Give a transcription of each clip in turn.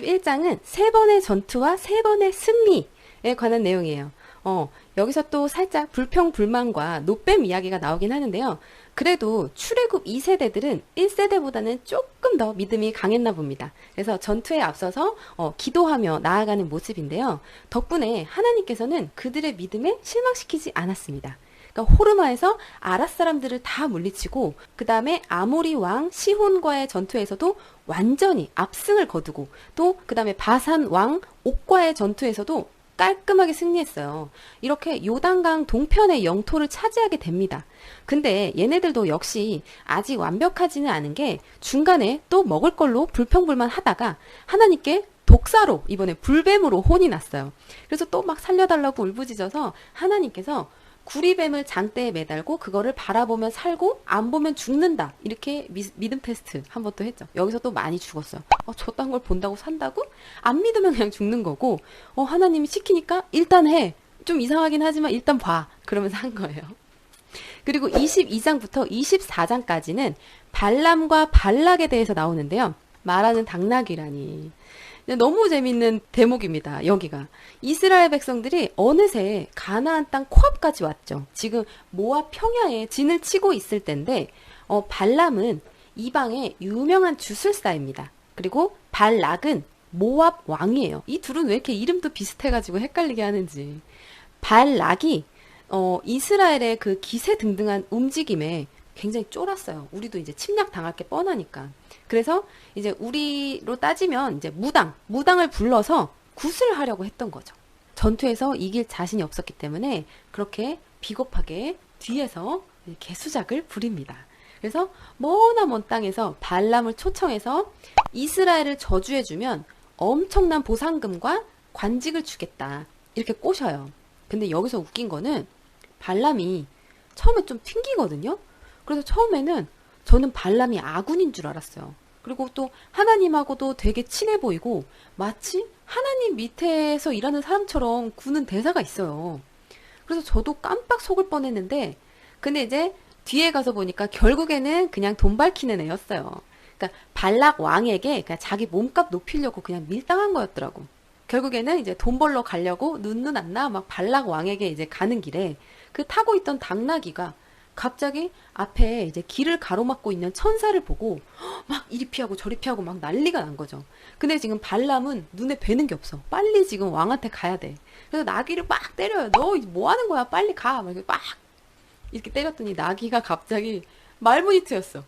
51장은 세 번의 전투와 세 번의 승리에 관한 내용이에요. 어, 여기서 또 살짝 불평 불만과 노뱀 이야기가 나오긴 하는데요. 그래도 출애굽 2세대들은 1세대보다는 조금 더 믿음이 강했나 봅니다. 그래서 전투에 앞서서 어, 기도하며 나아가는 모습인데요. 덕분에 하나님께서는 그들의 믿음에 실망시키지 않았습니다. 그러니까 호르마에서 아랏 사람들을 다 물리치고 그 다음에 아모리 왕 시혼과의 전투에서도 완전히 압승을 거두고 또 그 다음에 바산 왕 옥과의 전투에서도 깔끔하게 승리했어요. 이렇게 요단강 동편의 영토를 차지하게 됩니다. 근데 얘네들도 역시 아직 완벽하지는 않은 게 중간에 또 먹을 걸로 불평불만 하다가 하나님께 독사로 이번에 불뱀으로 혼이 났어요. 그래서 또 막 살려달라고 울부짖어서 하나님께서 구리뱀을 장대에 매달고 그거를 바라보면 살고 안 보면 죽는다. 이렇게 미, 믿음 테스트 한 번 또 했죠. 여기서 또 많이 죽었어요. 어, 저딴 걸 본다고 산다고? 안 믿으면 그냥 죽는 거고, 어, 하나님이 시키니까 일단 해. 좀 이상하긴 하지만 일단 봐. 그러면서 한 거예요. 그리고 22장부터 24장까지는 발람과 발락에 대해서 나오는데요. 말하는 당나귀라니. 너무 재밌는 대목입니다. 여기가 이스라엘 백성들이 어느새 가나안 땅 코앞까지 왔죠. 지금 모압 평야에 진을 치고 있을 때인데 어, 발람은 이방의 유명한 주술사입니다. 그리고 발락은 모압 왕이에요. 이 둘은 왜 이렇게 이름도 비슷해가지고 헷갈리게 하는지. 발락이 어, 이스라엘의 그 기세 등등한 움직임에 굉장히 쫄았어요. 우리도 이제 침략 당할 게 뻔하니까. 그래서 이제 우리로 따지면 이제 무당, 무당을 불러서 굿을 하려고 했던 거죠. 전투에서 이길 자신이 없었기 때문에 그렇게 비겁하게 뒤에서 개수작을 부립니다. 그래서 머나 먼 땅에서 발람을 초청해서 이스라엘을 저주해주면 엄청난 보상금과 관직을 주겠다. 이렇게 꼬셔요. 근데 여기서 웃긴 거는 발람이 처음에 좀 튕기거든요. 그래서 처음에는 저는 발람이 아군인 줄 알았어요. 그리고 또 하나님하고도 되게 친해 보이고 마치 하나님 밑에서 일하는 사람처럼 구는 대사가 있어요. 그래서 저도 깜빡 속을 뻔했는데 근데 이제 뒤에 가서 보니까 결국에는 그냥 돈 밝히는 애였어요. 그러니까 발락 왕에게 그러니까 자기 몸값 높이려고 그냥 밀당한 거였더라고. 결국에는 이제 돈 벌러 가려고 눈눈 안나 막 발락 왕에게 이제 가는 길에 그 타고 있던 당나귀가 갑자기 앞에 이제 길을 가로막고 있는 천사를 보고 막 이리 피하고 저리 피하고 막 난리가 난 거죠. 근데 지금 발람은 눈에 뵈는 게 없어. 빨리 지금 왕한테 가야 돼. 그래서 나귀를 막 때려요. 너 뭐 하는 거야? 빨리 가. 막 이렇게 막 이렇게 때렸더니 나귀가 갑자기 말문이 트였어.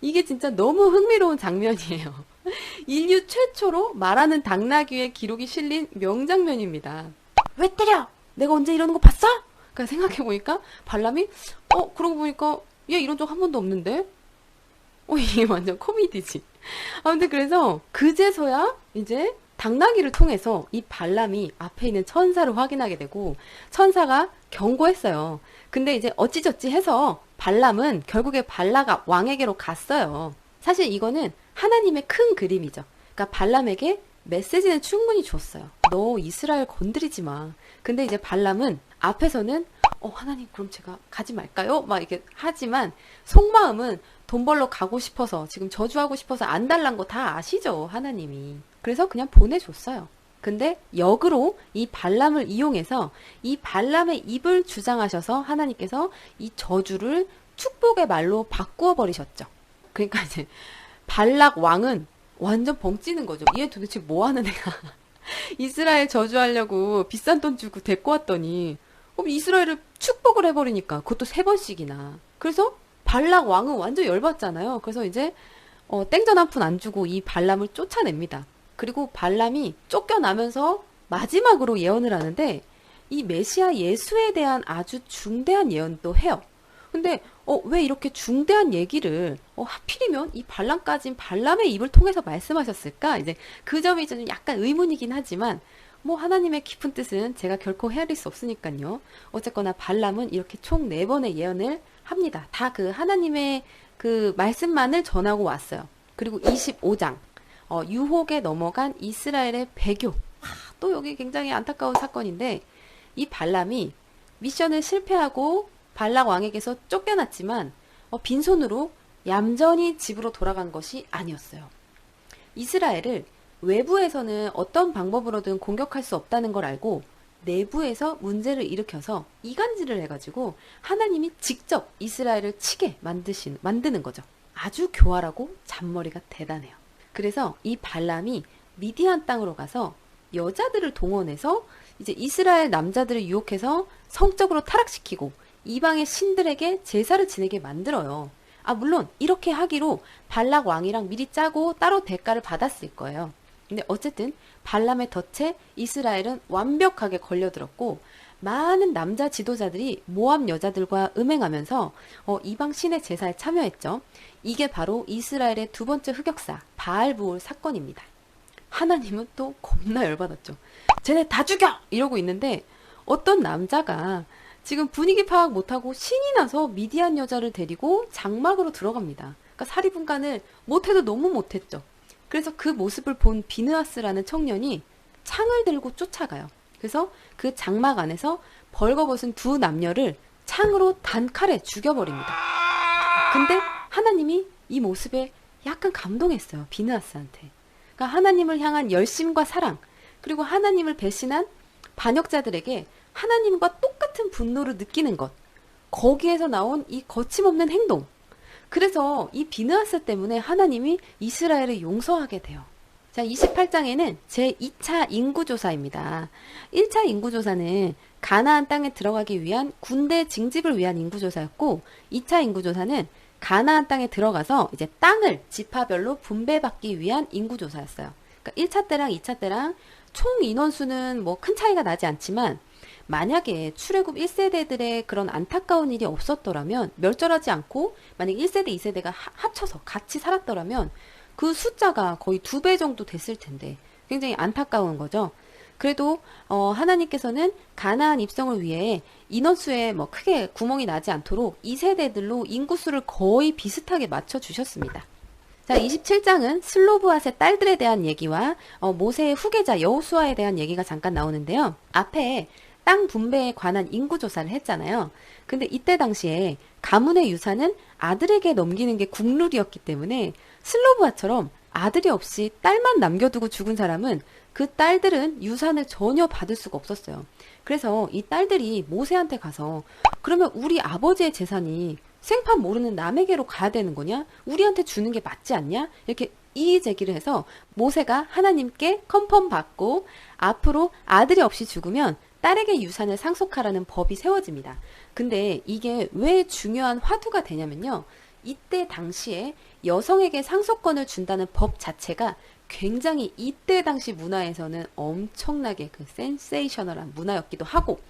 이게 진짜 너무 흥미로운 장면이에요. 인류 최초로 말하는 당나귀의 기록이 실린 명장면입니다. 왜 때려? 내가 언제 이러는 거 봤어? 그러니까 생각해보니까 발람이 어 그러고 보니까 얘 이런 적 한 번도 없는데? 어 이게 완전 코미디지. 아무튼 그래서 그제서야 이제 당나귀를 통해서 이 발람이 앞에 있는 천사를 확인하게 되고 천사가 경고했어요. 근데 이제 어찌저찌 해서 발람은 결국에 발라가 왕에게로 갔어요. 사실 이거는 하나님의 큰 그림이죠. 그러니까 발람에게 메시지는 충분히 줬어요. 너 이스라엘 건드리지 마. 근데 이제 발람은 앞에서는 어 하나님 그럼 제가 가지 말까요? 막 이렇게 하지만 속마음은 돈 벌러 가고 싶어서 지금 저주하고 싶어서 안 달란 거 다 아시죠 하나님이. 그래서 그냥 보내줬어요. 근데 역으로 이 발람을 이용해서 이 발람의 입을 주장하셔서 하나님께서 이 저주를 축복의 말로 바꾸어 버리셨죠. 그러니까 이제 발락 왕은 완전 벙찌는 거죠. 얘 도대체 뭐 하는 애가 이스라엘 저주하려고 비싼 돈 주고 데리고 왔더니 그럼 이스라엘을 축복을 해버리니까 그것도 세 번씩이나. 그래서 발락 왕은 완전 열받잖아요. 그래서 이제 어, 땡전 한 푼 안 주고 이 발람을 쫓아냅니다. 그리고 발람이 쫓겨나면서 마지막으로 예언을 하는데 이 메시아 예수에 대한 아주 중대한 예언도 해요. 근데 어, 왜 이렇게 중대한 얘기를 어, 하필이면 이 반란까진 발람의 입을 통해서 말씀하셨을까? 이제 그 점이 좀 약간 의문이긴 하지만 뭐 하나님의 깊은 뜻은 제가 결코 헤아릴 수 없으니까요. 어쨌거나 발람은 이렇게 총 네 번의 예언을 합니다. 다 그 하나님의 그 말씀만을 전하고 왔어요. 그리고 25장 어, 유혹에 넘어간 이스라엘의 배교. 아, 또 여기 굉장히 안타까운 사건인데 이 발람이 미션을 실패하고 발락 왕에게서 쫓겨났지만 어, 빈손으로 얌전히 집으로 돌아간 것이 아니었어요. 이스라엘을 외부에서는 어떤 방법으로든 공격할 수 없다는 걸 알고 내부에서 문제를 일으켜서 이간질을 해가지고 하나님이 직접 이스라엘을 치게 만드신, 만드는 거죠. 아주 교활하고 잔머리가 대단해요. 그래서 이 발람이 미디안 땅으로 가서 여자들을 동원해서 이제 이스라엘 남자들을 유혹해서 성적으로 타락시키고 이방의 신들에게 제사를 지내게 만들어요. 아, 물론 이렇게 하기로 발락 왕이랑 미리 짜고 따로 대가를 받았을 거예요. 근데 어쨌든 발람의 덫에 이스라엘은 완벽하게 걸려들었고 많은 남자 지도자들이 모압 여자들과 음행하면서 어, 이방 신의 제사에 참여했죠. 이게 바로 이스라엘의 두 번째 흑역사 바알부올 사건입니다. 하나님은 또 겁나 열받았죠. 쟤네 다 죽여! 이러고 있는데 어떤 남자가 지금 분위기 파악 못하고 신이 나서 미디안 여자를 데리고 장막으로 들어갑니다. 그러니까 사리분간을 못해도 너무 못했죠. 그래서 그 모습을 본 비느하스라는 청년이 창을 들고 쫓아가요. 그래서 그 장막 안에서 벌거벗은 두 남녀를 창으로 단칼에 죽여버립니다. 근데 하나님이 이 모습에 약간 감동했어요. 비느하스한테. 그러니까 하나님을 향한 열심과 사랑, 그리고 하나님을 배신한 반역자들에게 하나님과 똑같은 분노를 느끼는 것. 거기에서 나온 이 거침없는 행동. 그래서 이 비느하스 때문에 하나님이 이스라엘을 용서하게 돼요. 자, 28장에는 제2차 인구조사입니다. 1차 인구조사는 가나안 땅에 들어가기 위한 군대 징집을 위한 인구조사였고, 2차 인구조사는 가나안 땅에 들어가서 이제 땅을 지파별로 분배받기 위한 인구조사였어요. 그러니까 1차 때랑 2차 때랑 총 인원수는 뭐 큰 차이가 나지 않지만 만약에 출애굽 1세대들의 그런 안타까운 일이 없었더라면 멸절하지 않고 만약 1세대, 2세대가 합쳐서 같이 살았더라면 그 숫자가 거의 두 배 정도 됐을 텐데 굉장히 안타까운 거죠. 그래도 어, 하나님께서는 가나안 입성을 위해 인원수에 뭐 크게 구멍이 나지 않도록 2세대들로 인구수를 거의 비슷하게 맞춰 주셨습니다. 자, 27장은 슬로브앗의 딸들에 대한 얘기와 어, 모세의 후계자 여호수아에 대한 얘기가 잠깐 나오는데요. 앞에 땅 분배에 관한 인구 조사를 했잖아요. 근데 이때 당시에 가문의 유산은 아들에게 넘기는 게 국룰이었기 때문에 슬로브아처럼 아들이 없이 딸만 남겨두고 죽은 사람은 그 딸들은 유산을 전혀 받을 수가 없었어요. 그래서 이 딸들이 모세한테 가서 그러면 우리 아버지의 재산이 생판 모르는 남에게로 가야 되는 거냐? 우리한테 주는 게 맞지 않냐? 이렇게 이의 제기를 해서 모세가 하나님께 컨펌 받고 앞으로 아들이 없이 죽으면 딸에게 유산을 상속하라는 법이 세워집니다. 근데 이게 왜 중요한 화두가 되냐면요. 이때 당시에 여성에게 상속권을 준다는 법 자체가 굉장히 이때 당시 문화에서는 엄청나게 그 센세이셔널한 문화였기도 하고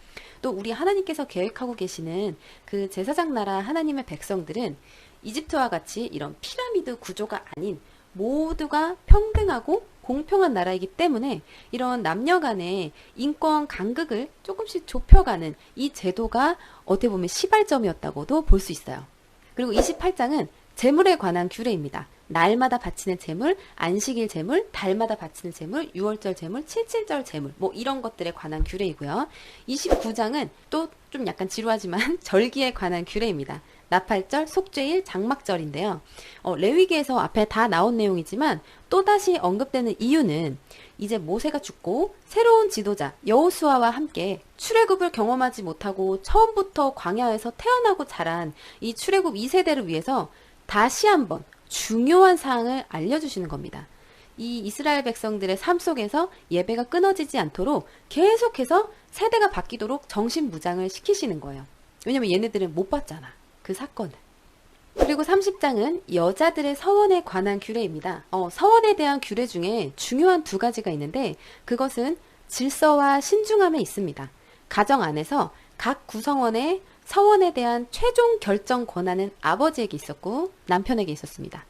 또 우리 하나님께서 계획하고 계시는 그 제사장 나라 하나님의 백성들은 이집트와 같이 이런 피라미드 구조가 아닌 모두가 평등하고 공평한 나라이기 때문에 이런 남녀 간의 인권 간극을 조금씩 좁혀가는 이 제도가 어떻게 보면 시발점이었다고도 볼 수 있어요. 그리고 28장은 재물에 관한 규례입니다. 날마다 바치는 재물, 안식일 재물, 달마다 바치는 재물, 6월절 재물, 77절 재물, 뭐 이런 것들에 관한 규례이고요. 29장은 또 좀 약간 지루하지만 절기에 관한 규례입니다. 나팔절, 속죄일, 장막절인데요. 어, 레위기에서 앞에 다 나온 내용이지만 또다시 언급되는 이유는 이제 모세가 죽고 새로운 지도자 여호수아와 함께 출애굽을 경험하지 못하고 처음부터 광야에서 태어나고 자란 이 출애굽 2세대를 위해서 다시 한번 중요한 사항을 알려주시는 겁니다. 이 이스라엘 백성들의 삶 속에서 예배가 끊어지지 않도록 계속해서 세대가 바뀌도록 정신 무장을 시키시는 거예요. 왜냐면 얘네들은 못 봤잖아. 그 사건을. 그리고 30장은 여자들의 서원에 관한 규례입니다. 어, 서원에 대한 규례 중에 중요한 두 가지가 있는데 그것은 질서와 신중함에 있습니다. 가정 안에서 각 구성원의 서원에 대한 최종 결정 권한은 아버지에게 있었고 남편에게 있었습니다.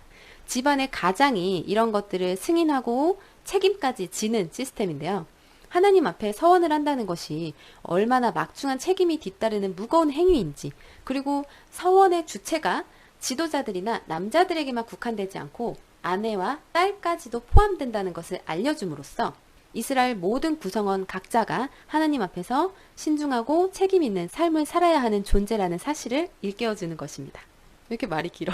집안의 가장이 이런 것들을 승인하고 책임까지 지는 시스템인데요. 하나님 앞에 서원을 한다는 것이 얼마나 막중한 책임이 뒤따르는 무거운 행위인지, 그리고 서원의 주체가 지도자들이나 남자들에게만 국한되지 않고 아내와 딸까지도 포함된다는 것을 알려줌으로써 이스라엘 모든 구성원 각자가 하나님 앞에서 신중하고 책임 있는 삶을 살아야 하는 존재라는 사실을 일깨워주는 것입니다. 왜 이렇게 말이 길어?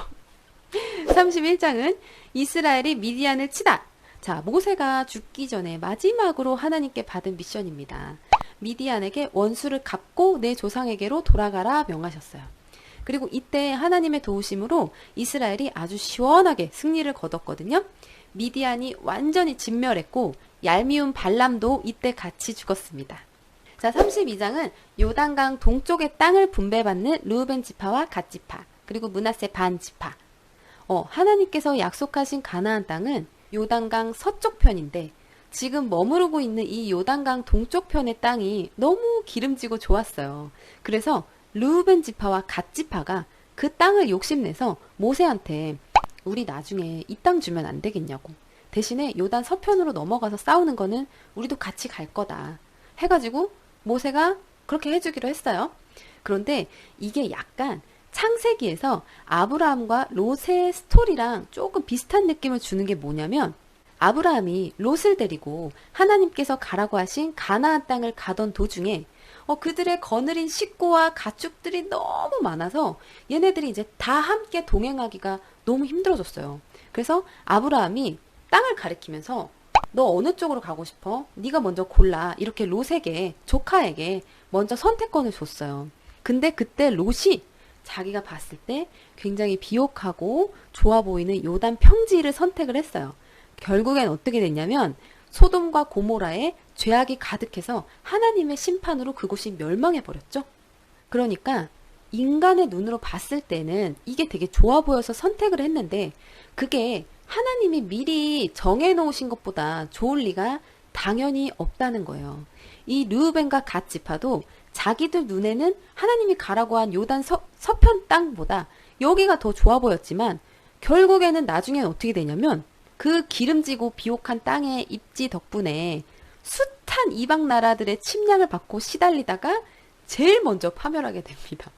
31장은 이스라엘이 미디안을 치다 자, 모세가 죽기 전에 마지막으로 하나님께 받은 미션입니다. 미디안에게 원수를 갚고 내 조상에게로 돌아가라 명하셨어요. 그리고 이때 하나님의 도우심으로 이스라엘이 아주 시원하게 승리를 거뒀거든요. 미디안이 완전히 진멸했고 얄미운 발람도 이때 같이 죽었습니다. 자, 32장은 요단강 동쪽의 땅을 분배받는 루벤 지파와 갓 지파, 그리고 문하세 반 지파. 어, 하나님께서 약속하신 가나안 땅은 요단강 서쪽 편인데 지금 머무르고 있는 이 요단강 동쪽 편의 땅이 너무 기름지고 좋았어요. 그래서 루벤 지파와 갓 지파가 그 땅을 욕심내서 모세한테 우리 나중에 이 땅 주면 안 되겠냐고. 대신에 요단 서편으로 넘어가서 싸우는 거는 우리도 같이 갈 거다. 해가지고 모세가 그렇게 해주기로 했어요. 그런데 이게 약간 창세기에서 아브라함과 롯의 스토리랑 조금 비슷한 느낌을 주는 게 뭐냐면 아브라함이 롯을 데리고 하나님께서 가라고 하신 가나안 땅을 가던 도중에 어, 그들의 거느린 식구와 가축들이 너무 많아서 얘네들이 이제 다 함께 동행하기가 너무 힘들어졌어요. 그래서 아브라함이 땅을 가리키면서 너 어느 쪽으로 가고 싶어? 네가 먼저 골라. 이렇게 롯에게 조카에게 먼저 선택권을 줬어요. 근데 그때 롯이 자기가 봤을 때 굉장히 비옥하고 좋아 보이는 요단 평지를 선택을 했어요. 결국엔 어떻게 됐냐면 소돔과 고모라에 죄악이 가득해서 하나님의 심판으로 그곳이 멸망해 버렸죠. 그러니까 인간의 눈으로 봤을 때는 이게 되게 좋아 보여서 선택을 했는데 그게 하나님이 미리 정해 놓으신 것보다 좋을 리가 당연히 없다는 거예요. 이 르우벤과 갓 지파도 자기들 눈에는 하나님이 가라고 한 요단 서, 서편 땅보다 여기가 더 좋아 보였지만 결국에는 나중엔 어떻게 되냐면 그 기름지고 비옥한 땅의 입지 덕분에 숱한 이방 나라들의 침략을 받고 시달리다가 제일 먼저 파멸하게 됩니다.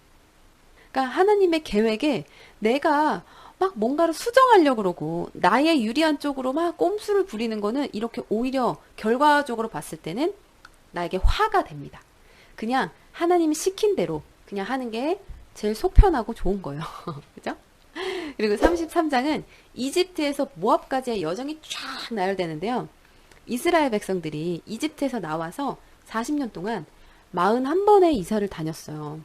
그러니까 하나님의 계획에 내가 막 뭔가를 수정하려고 그러고 나의 유리한 쪽으로 막 꼼수를 부리는 거는 이렇게 오히려 결과적으로 봤을 때는 나에게 화가 됩니다. 그냥 하나님이 시킨 대로 그냥 하는 게 제일 속편하고 좋은 거예요. 그죠? 그리고 33장은 이집트에서 모압까지의 여정이 쫙 나열되는데요. 이스라엘 백성들이 이집트에서 나와서 40년 동안 41번의 이사를 다녔어요.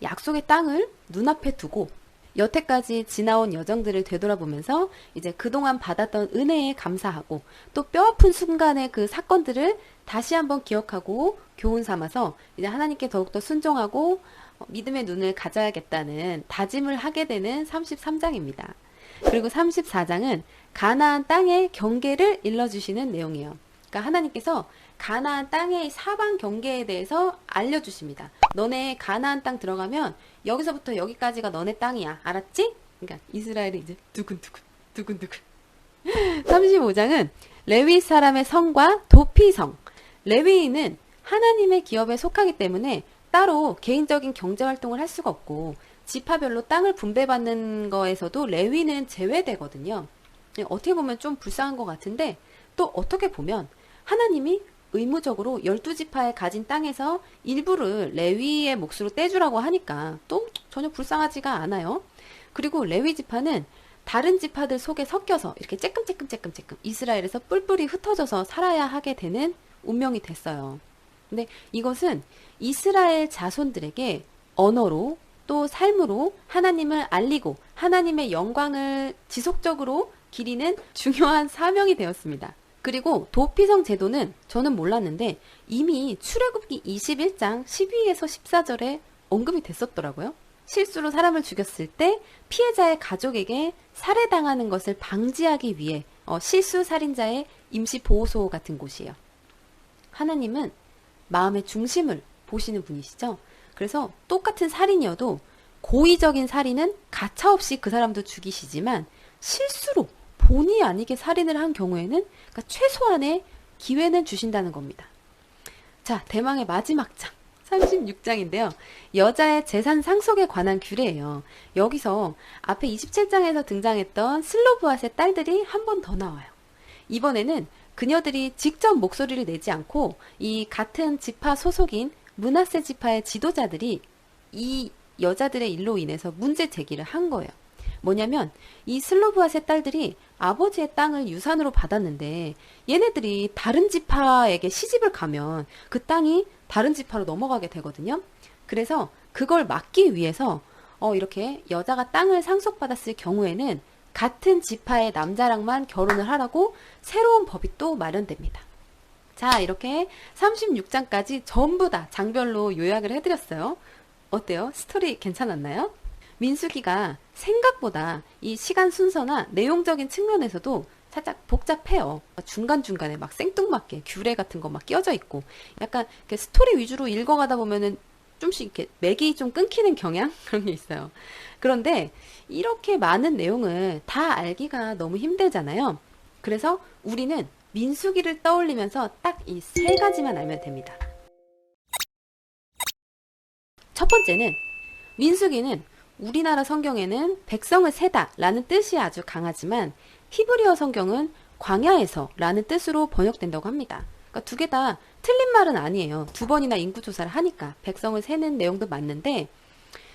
약속의 땅을 눈앞에 두고 여태까지 지나온 여정들을 되돌아보면서 이제 그동안 받았던 은혜에 감사하고 또 뼈아픈 순간의 그 사건들을 다시 한번 기억하고 교훈 삼아서 이제 하나님께 더욱더 순종하고 어, 믿음의 눈을 가져야겠다는 다짐을 하게 되는 33장입니다. 그리고 34장은 가나안 땅의 경계를 일러주시는 내용이에요. 그러니까 하나님께서 가나안 땅의 사방 경계에 대해서 알려주십니다. 너네 가나안 땅 들어가면 여기서부터 여기까지가 너네 땅이야. 알았지? 그러니까 이스라엘이 이제 두근두근 두근두근. 35장은 레위 사람의 성과 도피성. 레위인은 하나님의 기업에 속하기 때문에 따로 개인적인 경제 활동을 할 수가 없고 지파별로 땅을 분배받는 거에서도 레위는 제외되거든요. 어떻게 보면 좀 불쌍한 것 같은데 또 어떻게 보면 하나님이 의무적으로 열두 지파에 가진 땅에서 일부를 레위의 몫으로 떼주라고 하니까 또 전혀 불쌍하지가 않아요. 그리고 레위 지파는 다른 지파들 속에 섞여서 이렇게 쬐끔쬐끔쬐끔쬐끔 이스라엘에서 뿔뿔이 흩어져서 살아야 하게 되는 운명이 됐어요. 근데 이것은 이스라엘 자손들에게 언어로 또 삶으로 하나님을 알리고 하나님의 영광을 지속적으로 기리는 중요한 사명이 되었습니다. 그리고 도피성 제도는 저는 몰랐는데 이미 출애굽기 21장 12에서 14절에 언급이 됐었더라고요. 실수로 사람을 죽였을 때 피해자의 가족에게 살해당하는 것을 방지하기 위해 어, 실수 살인자의 임시 보호소 같은 곳이에요. 하나님은 마음의 중심을 보시는 분이시죠. 그래서 똑같은 살인이어도 고의적인 살인은 가차없이 그 사람도 죽이시지만 실수로 본의 아니게 살인을 한 경우에는 그러니까 최소한의 기회는 주신다는 겁니다. 자, 대망의 마지막 장. 36장인데요. 여자의 재산 상속에 관한 규례예요. 여기서 앞에 27장에서 등장했던 슬로브앗의 딸들이 한 번 더 나와요. 이번에는 그녀들이 직접 목소리를 내지 않고 이 같은 지파 소속인 문하세 지파의 지도자들이 이 여자들의 일로 인해서 문제 제기를 한 거예요. 뭐냐면 이 슬로브아세 딸들이 아버지의 땅을 유산으로 받았는데 얘네들이 다른 지파에게 시집을 가면 그 땅이 다른 지파로 넘어가게 되거든요. 그래서 그걸 막기 위해서 어, 이렇게 여자가 땅을 상속받았을 경우에는 같은 지파의 남자랑만 결혼을 하라고 새로운 법이 또 마련됩니다. 자, 이렇게 36장까지 전부 다 장별로 요약을 해드렸어요. 어때요? 스토리 괜찮았나요? 민수기가 생각보다 이 시간 순서나 내용적인 측면에서도 살짝 복잡해요. 중간중간에 막 생뚱맞게 규례 같은 거 막 끼어져 있고 약간 스토리 위주로 읽어가다 보면은 좀씩 이렇게 맥이 좀 끊기는 경향 그런 게 있어요. 그런데 이렇게 많은 내용을 다 알기가 너무 힘들잖아요. 그래서 우리는 민수기를 떠올리면서 딱 이 세 가지만 알면 됩니다. 첫 번째는 민수기는 우리나라 성경에는 백성을 세다 라는 뜻이 아주 강하지만 히브리어 성경은 광야에서 라는 뜻으로 번역된다고 합니다. 그러니까 두 개 다 틀린 말은 아니에요. 두 번이나 인구 조사를 하니까 백성을 세는 내용도 맞는데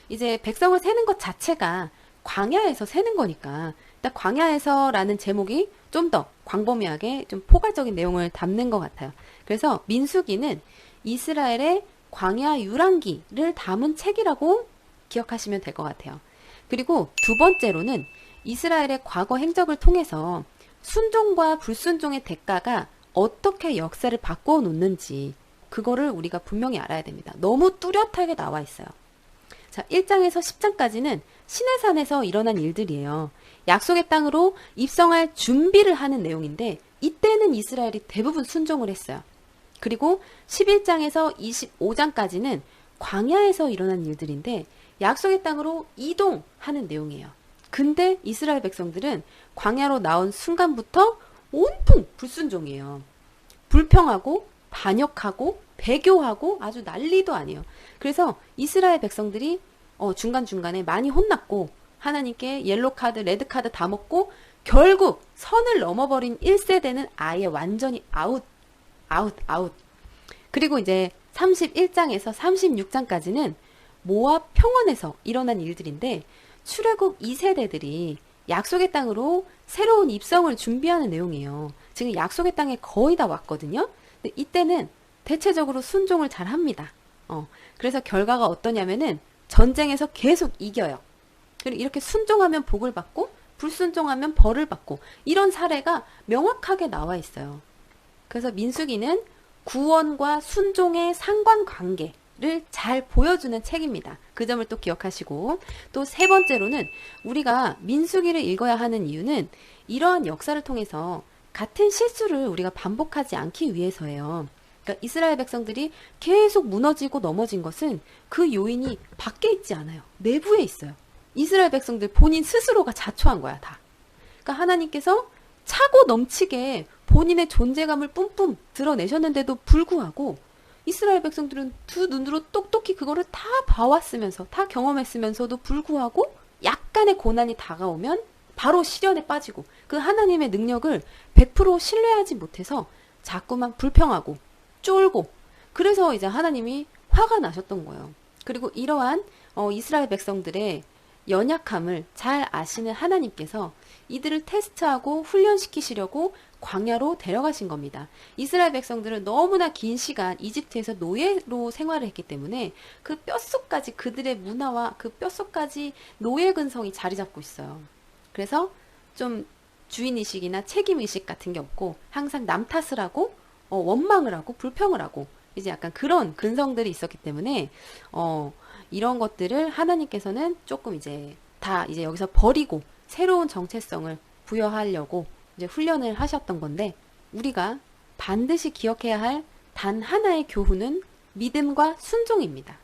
이제 백성을 세는 것 자체가 광야에서 세는 거니까 일단 광야에서라는 제목이 좀 더 광범위하게 좀 포괄적인 내용을 담는 것 같아요. 그래서 민수기는 이스라엘의 광야 유랑기를 담은 책이라고 기억하시면 될 것 같아요. 그리고 두 번째로는 이스라엘의 과거 행적을 통해서 순종과 불순종의 대가가 어떻게 역사를 바꾸어 놓는지 그거를 우리가 분명히 알아야 됩니다. 너무 뚜렷하게 나와 있어요. 자, 1장에서 10장까지는 시내산에서 일어난 일들이에요. 약속의 땅으로 입성할 준비를 하는 내용인데 이때는 이스라엘이 대부분 순종을 했어요. 그리고 11장에서 25장까지는 광야에서 일어난 일들인데 약속의 땅으로 이동하는 내용이에요. 근데 이스라엘 백성들은 광야로 나온 순간부터 온통 불순종이에요. 불평하고 반역하고 배교하고 아주 난리도 아니에요. 그래서 이스라엘 백성들이 어, 중간중간에 많이 혼났고 하나님께 옐로 카드, 레드 카드 다 먹고 결국 선을 넘어버린 1세대는 아예 완전히 아웃, 아웃, 아웃. 그리고 이제 31장에서 36장까지는 모압 평원에서 일어난 일들인데 출애굽 2세대들이 약속의 땅으로 새로운 입성을 준비하는 내용이에요. 지금 약속의 땅에 거의 다 왔거든요. 근데 이때는 대체적으로 순종을 잘 합니다. 어, 그래서 결과가 어떠냐면은 전쟁에서 계속 이겨요. 그리고 이렇게 순종하면 복을 받고 불순종하면 벌을 받고 이런 사례가 명확하게 나와 있어요. 그래서 민수기는 구원과 순종의 상관관계 를잘 보여주는 책입니다. 그 점을 또 기억하시고 또 세 번째로는 우리가 민수기를 읽어야 하는 이유는 이러한 역사를 통해서 같은 실수를 우리가 반복하지 않기 위해서예요. 그러니까 이스라엘 백성들이 계속 무너지고 넘어진 것은 그 요인이 밖에 있지 않아요. 내부에 있어요. 이스라엘 백성들 본인 스스로가 자초한 거야, 다. 그러니까 하나님께서 차고 넘치게 본인의 존재감을 뿜뿜 드러내셨는데도 불구하고 이스라엘 백성들은 두 눈으로 똑똑히 그거를 다 봐왔으면서 다 경험했으면서도 불구하고 약간의 고난이 다가오면 바로 시련에 빠지고 그 하나님의 능력을 100% 신뢰하지 못해서 자꾸만 불평하고 쫄고 그래서 이제 하나님이 화가 나셨던 거예요. 그리고 이러한 어, 이스라엘 백성들의 연약함을 잘 아시는 하나님께서 이들을 테스트하고 훈련시키시려고 광야로 데려가신 겁니다. 이스라엘 백성들은 너무나 긴 시간 이집트에서 노예로 생활을 했기 때문에 그 뼛속까지 그들의 문화와 그 뼛속까지 노예 근성이 자리 잡고 있어요. 그래서 좀 주인의식이나 책임의식 같은 게 없고 항상 남 탓을 하고 어, 원망을 하고 불평을 하고 이제 약간 그런 근성들이 있었기 때문에 어, 이런 것들을 하나님께서는 조금 이제 다 이제 여기서 버리고 새로운 정체성을 부여하려고 이제 훈련을 하셨던 건데 우리가 반드시 기억해야 할 단 하나의 교훈은 믿음과 순종입니다.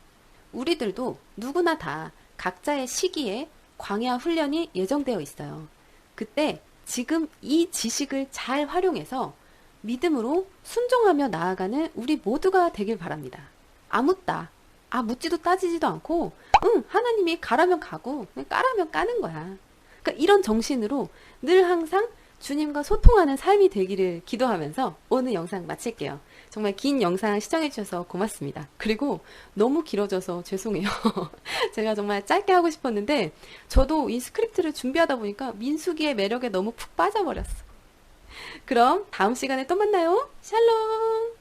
우리들도 누구나 다 각자의 시기에 광야 훈련이 예정되어 있어요. 그때 지금 이 지식을 잘 활용해서 믿음으로 순종하며 나아가는 우리 모두가 되길 바랍니다. 아묻다. 아, 묻지도 따지지도 않고, 응, 하나님이 가라면 가고, 까라면 까는 거야. 그러니까 이런 정신으로 늘 항상 주님과 소통하는 삶이 되기를 기도하면서 오늘 영상 마칠게요. 정말 긴 영상 시청해주셔서 고맙습니다. 그리고 너무 길어져서 죄송해요. 제가 정말 짧게 하고 싶었는데, 저도 이 스크립트를 준비하다 보니까 민수기의 매력에 너무 푹 빠져버렸어. 그럼 다음 시간에 또 만나요. 샬롬!